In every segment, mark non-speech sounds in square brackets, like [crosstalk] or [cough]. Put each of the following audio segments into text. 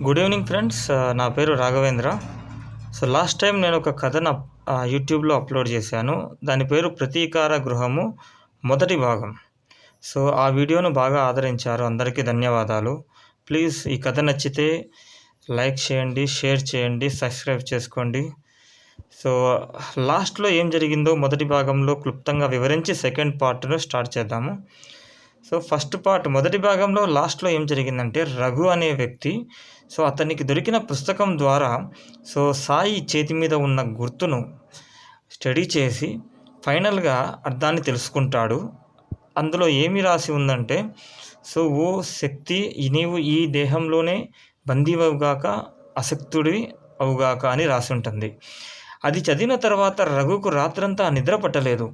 Good evening friends నా పేరు Raghavendra. So last time నేను ఒక కథను ఆ, యూట్యూబ్లో అప్లోడ్ చేశాను. దాని పేరు ప్రతీకార గృహము మొదటి భాగం. సో ఆ వీడియోను బాగా ఆదరించారు. అందరికీ ధన్యవాదాలు. ప్లీజ్ ఈ కథ నచ్చితే లైక్ చేయండి షేర్ చేయండి సబ్స్క్రైబ్ చేసుకోండి. సో లాస్ట్లో ఏం జరిగిందో మొదటి భాగంలో క్లుప్తంగా వివరించి సెకండ్ పార్ట్ను స్టార్ట్ చేద్దాము. సో ఫస్ట్ పార్ట్ మొదటి భాగంలో లాస్ట్లో ఏం జరిగిందంటే రఘు అనే వ్యక్తి సో అతనికి దొరికిన పుస్తకం ద్వారా సో సాయి చేతి మీద ఉన్న గుర్తును స్టడీ చేసి ఫైనల్గా అర్థాన్ని తెలుసుకుంటాడు. అందులో ఏమి రాసి ఉందంటే సో ఓ శక్తి నీవు ఈ దేహంలోనే బందీవవుగాక అసక్తుడి అవుగాక అని రాసి ఉంటుంది. అది చదివిన తర్వాత రఘుకు రాత్రంతా నిద్ర పట్టలేదు.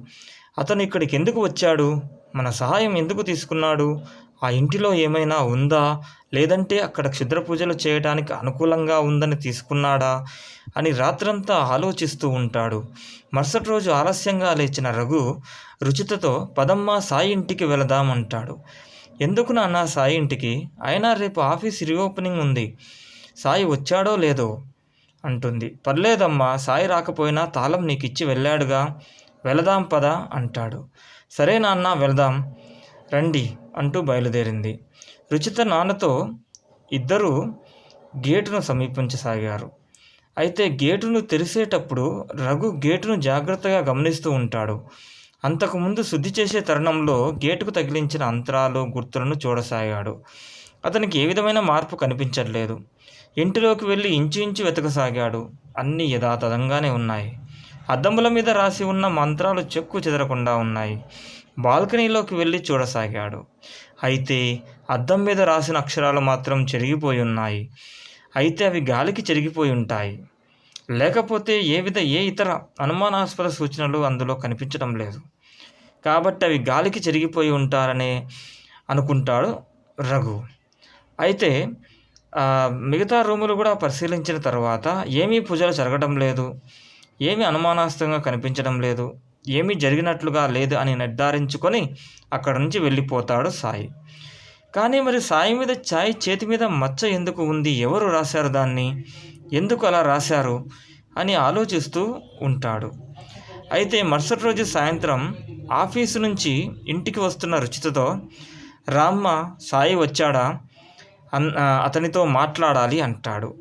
అతను ఇక్కడికి ఎందుకు వచ్చాడు? మన సహాయం ఎందుకు తీసుకున్నాడు? ఆ ఇంటిలో ఏమైనా ఉందా? లేదంటే అక్కడ క్షుద్ర పూజలు చేయడానికి అనుకూలంగా ఉందని తీసుకున్నాడా? అని రాత్రంతా ఆలోచిస్తూ ఉంటాడు. మరుసటి రోజు ఆలస్యంగా లేచిన రఘు రుచితతో పదమ్మ సాయి ఇంటికి వెళదామంటాడు. ఎందుకు నాన్న సాయి ఇంటికి? అయినా రేపు ఆఫీస్ రీఓపెనింగ్ ఉంది. సాయి వచ్చాడో లేదో? అంటుంది. పర్లేదమ్మా సాయి రాకపోయినా తాళం నీకు ఇచ్చి వెళ్ళాడుగా. వెళదాం పద అంటాడు. సరే నాన్న వెళదాం. రండి అంటూ బయలుదేరింది. రుచిత నాన్నతో ఇద్దరూ గేటును సమీపించసాగారు. అయితే గేటును తెరిసేటప్పుడు రఘు గేటును జాగ్రత్తగా గమనిస్తూ ఉంటాడు. అంతకుముందు శుద్ధి చేసే తరుణంలో గేటుకు తగిలించిన అంతరాలు గుర్తులను చూడసాగాడు. అతనికి ఏ విధమైన మార్పు కనిపించట్లేదు. ఇంటిలోకి వెళ్ళి ఇంచు ఇంచు వెతకసాగాడు. అన్నీ యథాతథంగానే ఉన్నాయి. అద్దముల మీద రాసి ఉన్న మంత్రాలు చెక్కు చెదరకుండా ఉన్నాయి. బాల్కనీలోకి వెళ్ళి చూడసాగాడు. అయితే అద్దం మీద రాసిన అక్షరాలు మాత్రం చెరిగిపోయి ఉన్నాయి. అయితే అవి గాలికి చెరిగిపోయి ఉంటాయి. లేకపోతే ఏ విధ ఏ ఇతర అనుమానాస్పద సూచనలు అందులో కనిపించడం లేదు. కాబట్టి అవి గాలికి చెరిగిపోయి ఉంటారనే అనుకుంటాడు రఘు. అయితే మిగతా రూములు కూడా పరిశీలించిన తర్వాత ఏమీ పూజలు జరగడం లేదు. ఏమీ అనుమానాస్పదంగా కనిపించడం లేదు. ఏమీ జరిగినట్లుగా లేదు అని నిర్ధారించుకొని అక్కడ నుంచి వెళ్ళిపోతాడు సాయి. కానీ మరి సాయి మీద ఛాయ్ చేతి మీద మచ్చ ఎందుకు ఉంది? ఎవరు రాశారు దాన్ని? ఎందుకు అలా రాశారు? అని ఆలోచిస్తూ ఉంటాడు. అయితే మరుసటి రోజు సాయంత్రం ఆఫీసు నుంచి ఇంటికి వస్తున్న రుచితతో రామ్మ సాయి వచ్చాడా? అన్ అతనితో మాట్లాడాలి అంటాడు.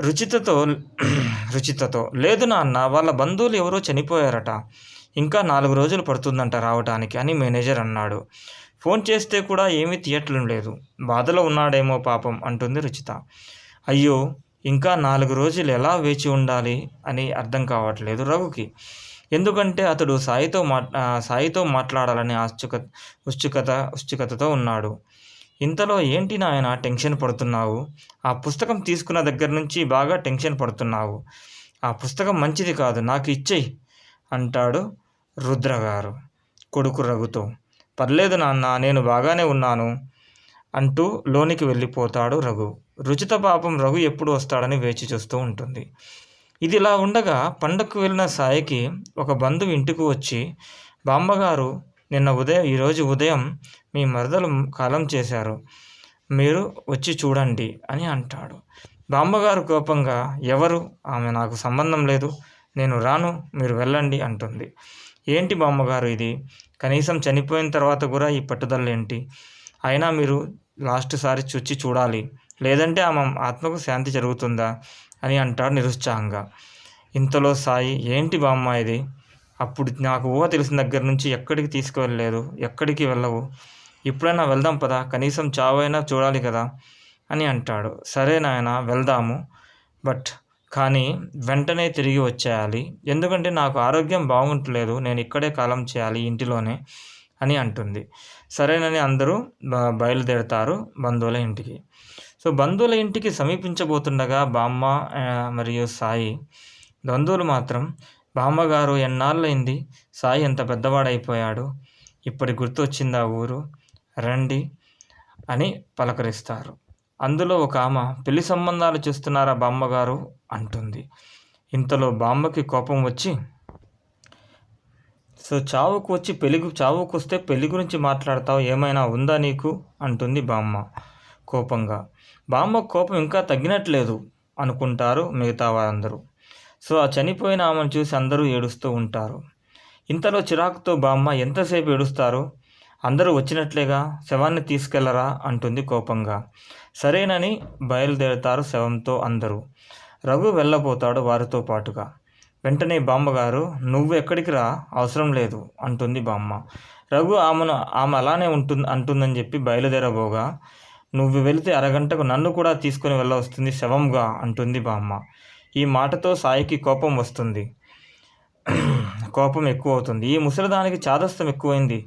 రుచితతో రుచితతో. లేదు నాన్న వాళ్ళ బంధువులు ఎవరో చనిపోయారట. ఇంకా నాలుగు రోజులు పడుతుందంట రావడానికి అని మేనేజర్ అన్నాడు. ఫోన్ చేస్తే కూడా ఏమీ తీయట్లం లేదు. బాధలో ఉన్నాడేమో పాపం అంటుంది రుచిత. అయ్యో ఇంకా నాలుగు రోజులు ఎలా వేచి ఉండాలి అని అర్థం కావట్లేదు రఘుకి. ఎందుకంటే అతడు సాయితో మా సాయితో మాట్లాడాలని ఆత్సుక ఉత్సుకత ఉత్సుకతతో ఉన్నాడు. ఇంతలో ఏంటి నాయన టెన్షన్ పడుతున్నావు? ఆ పుస్తకం తీసుకున్న దగ్గర నుంచి బాగా టెన్షన్ పడుతున్నావు. ఆ పుస్తకం మంచిది కాదు నాకు ఇచ్చేయి అంటాడు రుద్ర గారు కొడుకు రఘుతో. పర్లేదు నాన్న నేను బాగానే ఉన్నాను అంటూ లోనికి వెళ్ళిపోతాడు రఘు. రుచిత పాపం రఘు ఎప్పుడు వస్తాడని వేచి చూస్తూ ఉంటుంది. ఇది ఇలా ఉండగా పండగకు వెళ్ళిన సాయికి ఒక బంధువు ఇంటికి వచ్చి బామ్మగారు నిన్న ఉదయం ఈరోజు ఉదయం మీ మరదలు కాలం చేశారు. మీరు వచ్చి చూడండి అని అంటాడు. బామ్మగారు కోపంగా ఎవరు? ఆమె నాకు సంబంధం లేదు. నేను రాను మీరు వెళ్ళండి అంటుంది. ఏంటి బామ్మగారు ఇది? కనీసం చనిపోయిన తర్వాత కూడా ఈ పట్టుదల ఏంటి? అయినా మీరు లాస్ట్ సారి చూచి చూడాలి. లేదంటే ఆమె ఆత్మకు శాంతి జరుగుతుందా? అని అంటాడు నిరుత్సాహంగా. ఇంతలో సాయి ఏంటి బామ్మ ఇది? అప్పుడు నాకు ఊహ తెలిసిన దగ్గర నుంచి ఎక్కడికి తీసుకువెళ్ళలేదు ఎక్కడికి వెళ్ళవు. ఇప్పుడైనా వెళ్దాం పదా కనీసం చావైనా చూడాలి కదా అని అంటాడు. సరే నాయన వెళ్దాము. బట్ కానీ వెంటనే తిరిగి వచ్చేయాలి. ఎందుకంటే నాకు ఆరోగ్యం బాగుంటలేదు నేను ఇక్కడే కాలం చేయాలి ఇంటిలోనే అని అంటుంది. సరేనని అందరూ బ- బయలుదేరతారు బంధువుల ఇంటికి. సో బంధువుల ఇంటికి సమీపించబోతుండగా బామ్మ మరియు సాయి బంధువులు మాత్రం బామ్మగారు ఎన్నాళ్ళైంది సాయి ఎంత పెద్దవాడైపోయాడు? ఇప్పటి గుర్తొచ్చిందా ఊరు? రండి అని పలకరిస్తారు. అందులో ఒక ఆమె పెళ్ళి సంబంధాలు చూస్తున్నారా బామ్మగారు? అంటుంది. ఇంతలో బామ్మకి కోపం వచ్చి సో చావుకు వచ్చి పెళ్ళి చావుకు వస్తే పెళ్ళి గురించి మాట్లాడతావు? ఏమైనా ఉందా నీకు? అంటుంది బామ్మ కోపంగా. బామ్మ కోపం ఇంకా తగ్గినట్లేదు అనుకుంటారు మిగతా వారందరూ. సో ఆ చనిపోయిన ఆమెను చూసి అందరూ ఏడుస్తూ ఉంటారు. ఇంతలో చిరాకుతో బామ్మ ఎంతసేపు ఏడుస్తారు? అందరూ వచ్చినట్లేగా? శవాన్ని తీసుకెళ్ళరా? అంటుంది కోపంగా. సరేనని బయలుదేరుతారు శవంతో అందరూ. రఘు వెళ్ళబోతాడు వారితో పాటుగా. వెంటనే బామ్మగారు నువ్వు ఎక్కడికి రా? అవసరం లేదు అంటుంది బామ్మ. రఘు ఆమెను ఆమె అలానే ఉంటుంది అంటుందని చెప్పి బయలుదేరబోగా. నువ్వు వెళితే అరగంటకు నన్ను కూడా తీసుకుని వెళ్ళవస్తుంది శవంగా అంటుంది బామ్మ. ఈ మాటతో సాయికి కోపం వస్తుంది. కోపం ఎక్కువ అవుతుంది ఈ ముసలిదానికి చాదస్తం ఎక్కువైంది.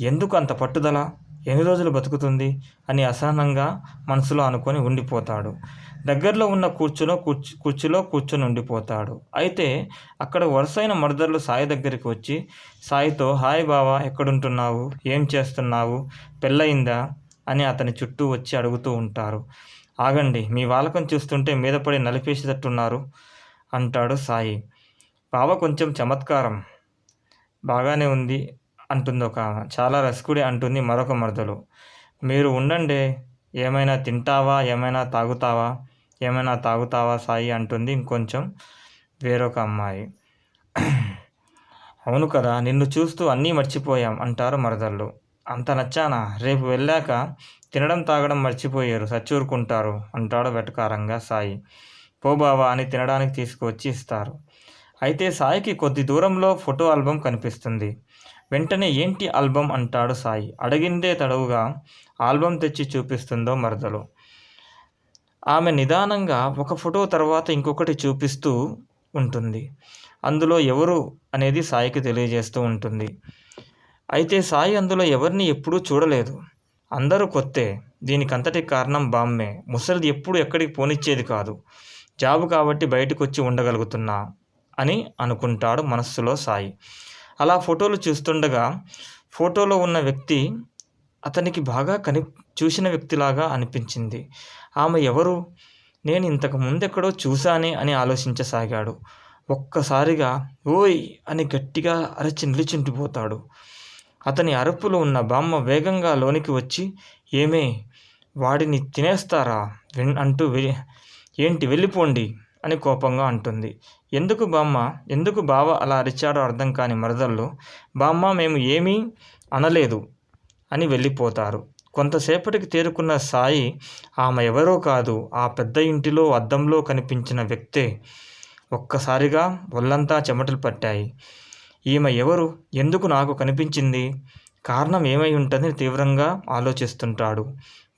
ఎందుకు అంత పట్టుదల? ఎన్ని రోజులు బతుకుతుంది? అని అసహనంగా మనసులో అనుకొని ఉండిపోతాడు. దగ్గరలో ఉన్న కూర్చులో కూర్చు కుర్చీలో కూర్చొని ఉండిపోతాడు. అయితే అక్కడ వరుసైన మరదర్లు సాయి దగ్గరికి వచ్చి సాయితో హాయ్ బావా ఎక్కడుంటున్నావు? ఏం చేస్తున్నావు? పెళ్ళయిందా? అని అతని చుట్టూ వచ్చి అడుగుతూ ఉంటారు. ఆగండి మీ వాలకం చూస్తుంటే మీద పడి నలిపేసేటట్టున్నారు అంటాడు సాయి. బావ కొంచెం చమత్కారం. బాగానే ఉంది అంటుంది ఒక చాలా రసికుడి అంటుంది మరొక మరదలు. మీరు ఉండండి. ఏమైనా తింటావా? ఏమైనా తాగుతావా? ఏమైనా తాగుతావా సాయి అంటుంది ఇంకొంచెం వేరొక అమ్మాయి. [clears throat] అవును కదా నిన్ను చూస్తూ అన్నీ మర్చిపోయాం అంటారు మరదళ్ళు. అంత నచ్చానా? రేపు వెళ్ళాక తినడం తాగడం మర్చిపోయారు సచ్చూరుకుంటారు అంటాడు వెటకారంగా సాయి. పోబావా అని తినడానికి తీసుకువచ్చి ఇస్తారు. అయితే సాయికి కొద్ది దూరంలో ఫోటో ఆల్బమ్ కనిపిస్తుంది. వెంటనే ఏంటి ఆల్బమ్ అంటాడు సాయి. అడిగిందే తడవుగా ఆల్బమ్ తెచ్చి చూపిస్తుందో మరదలు. ఆమె నిదానంగా ఒక ఫోటో తర్వాత ఇంకొకటి చూపిస్తూ ఉంటుంది. అందులో ఎవరు అనేది సాయికి తెలియజేస్తూ ఉంటుంది. అయితే సాయి అందులో ఎవరిని ఎప్పుడూ చూడలేదు. అందరూ కొత్తే. దీనికంతటి కారణం బామ్మే. ముసలిది ఎప్పుడు ఎక్కడికి పోనిచ్చేది కాదు. జాబు కాబట్టి బయటకు వచ్చి ఉండగలుగుతున్నా అని అనుకుంటాడు మనస్సులో సాయి. అలా ఫోటోలు చూస్తుండగా ఫోటోలో ఉన్న వ్యక్తి అతనికి బాగా కని చూసిన వ్యక్తిలాగా అనిపించింది. ఆమె ఎవరు? నేను ఇంతకు ముందెక్కడో చూశానే అని ఆలోచించసాగాడు. ఒక్కసారిగా ఓయ్ అని గట్టిగా అరచి నిలిచింటిపోతాడు అతని అరుపులో ఉన్న బామ్మ వేగంగా లోనికి వచ్చి ఏమే వాడిని తినేస్తారా? అంటూ ఏంటి వెళ్ళిపోండి అని కోపంగా అంటుంది. ఎందుకు బామ్మ? ఎందుకు బావ అలా అరిచాడో అర్థం కాని మరదళ్ళు బామ్మ మేము ఏమీ అనలేదు అని వెళ్ళిపోతారు. కొంతసేపటికి తేరుకున్న సాయి ఆమె ఎవరో కాదు ఆ పెద్ద ఇంటిలో అద్దంలో కనిపించిన వ్యక్తే. ఒక్కసారిగా ఒళ్ళంతా చెమటలు పట్టాయి. ఈమె ఎవరు? ఎందుకు నాకు కనిపించింది? కారణం ఏమై ఉంటుందని తీవ్రంగా ఆలోచిస్తుంటాడు.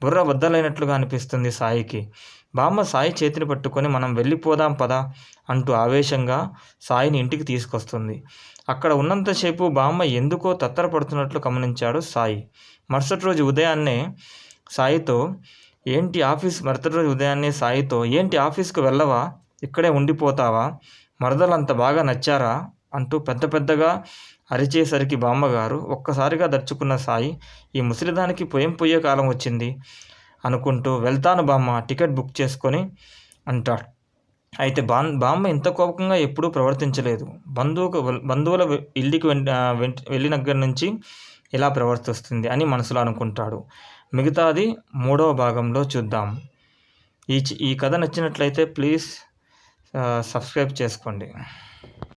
బుర్ర వద్దలైనట్లుగా అనిపిస్తుంది సాయికి. బామ్మ సాయి చేతిని పట్టుకొని మనం వెళ్ళిపోదాం పదా అంటూ ఆవేశంగా సాయిని ఇంటికి తీసుకొస్తుంది. అక్కడ ఉన్నంతసేపు బామ్మ ఎందుకో తత్తరపడుతున్నట్లు గమనించాడు సాయి. మరుసటి రోజు ఉదయాన్నే సాయితో ఏంటి ఆఫీస్ మరుసటి రోజు ఉదయాన్నే సాయితో ఏంటి ఆఫీస్కి వెళ్ళవా? ఇక్కడే ఉండిపోతావా? మరదలు అంత బాగా నచ్చారా? అంటూ పెద్ద పెద్దగా అరిచేసరికి బామ్మగారు ఒక్కసారిగా దర్చుకున్న సాయి ఈ ముసలిదానికి పొయ్యం పొయ్యే కాలం వచ్చింది అనుకుంటూ వెళ్తాను బామ్మ టికెట్ బుక్ చేసుకొని అంటాడు. అయితే బా బామ్మ ఇంత కోపంగా ఎప్పుడూ ప్రవర్తించలేదు. బంధువుకు బంధువుల ఇల్లుకి వెళ్ళిన దగ్గర నుంచి ఇలా ప్రవర్తిస్తుంది అని మనసులో అనుకుంటాడు. మిగతాది మూడవ భాగంలో చూద్దాం. ఈ ఈ కథ నచ్చినట్లయితే ప్లీజ్ సబ్స్క్రైబ్ చేసుకోండి.